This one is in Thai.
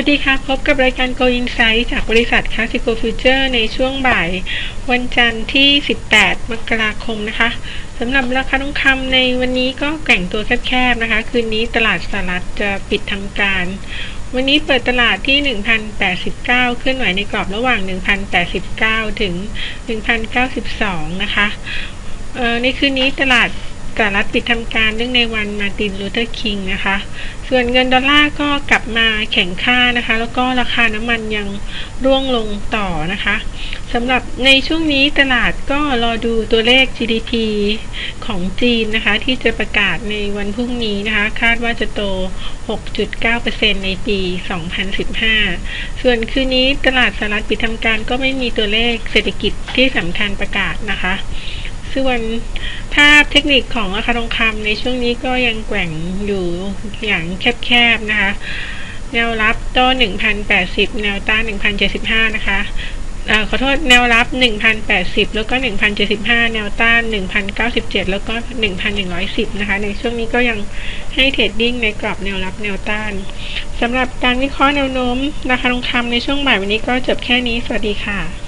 วัสดีค่ะ พบกับรายการ Go Insight จากบริษัท Classico Future ในช่วงบ่าย วันจันทร์ที่ 18 มกราคมนะคะสำหรับราคาทองคำในวันนี้ก็แกว่งตัวแคบๆนะคะ คืนนี้ตลาดสหรัฐจะปิดทำการ วันนี้เปิดตลาดที่ 1,089เคลื่อนไหวในกรอบระหว่าง 1,089 ถึง 1,092 นะคะในคืนนี้ตลาด หรัฐปิดทำการเนื่องในวันมาตินลูเทอร์คิงนะคะ ส่วนเงินดอลลาร์ก็กลับมาแข็งค่านะคะ แล้วก็ราคาน้ำมันยังร่วงลงต่อนะคะสำหรับในช่วงนี้ตลาดก็รอดูตัวเลข GDP ของจีนนะคะ ที่จะประกาศในวันพรุ่งนี้นะคะ คาดว่าจะโต 6.9%ในปี 2015 ส่วนคืนนี้ตลาดสหรัฐปิดทำการก็ไม่มีตัวเลขเศรษฐกิจที่สำคัญประกาศนะคะ ส่วนภาพเทคนิคของราคาทองคำในช่วงนี้ก็ยังแกว่งอยู่อย่างแคบๆนะคะ แนวรับต้น1,080 แนวต้าน1,075 นะคะอ่อขอโทษแนวรับ 1,080 แล้วก็ 1,075 แนวต้าน 1,097 แล้วก็ 1,110 นะคะ ในช่วงนี้ก็ยังให้เทรดดิ้งในกรอบแนวรับแนวต้านสำหรับการวิเคราะห์แนวโน้มราคาทองคำในช่วงบ่ายวันนี้ก็จบแค่นี้ สวัสดีค่ะ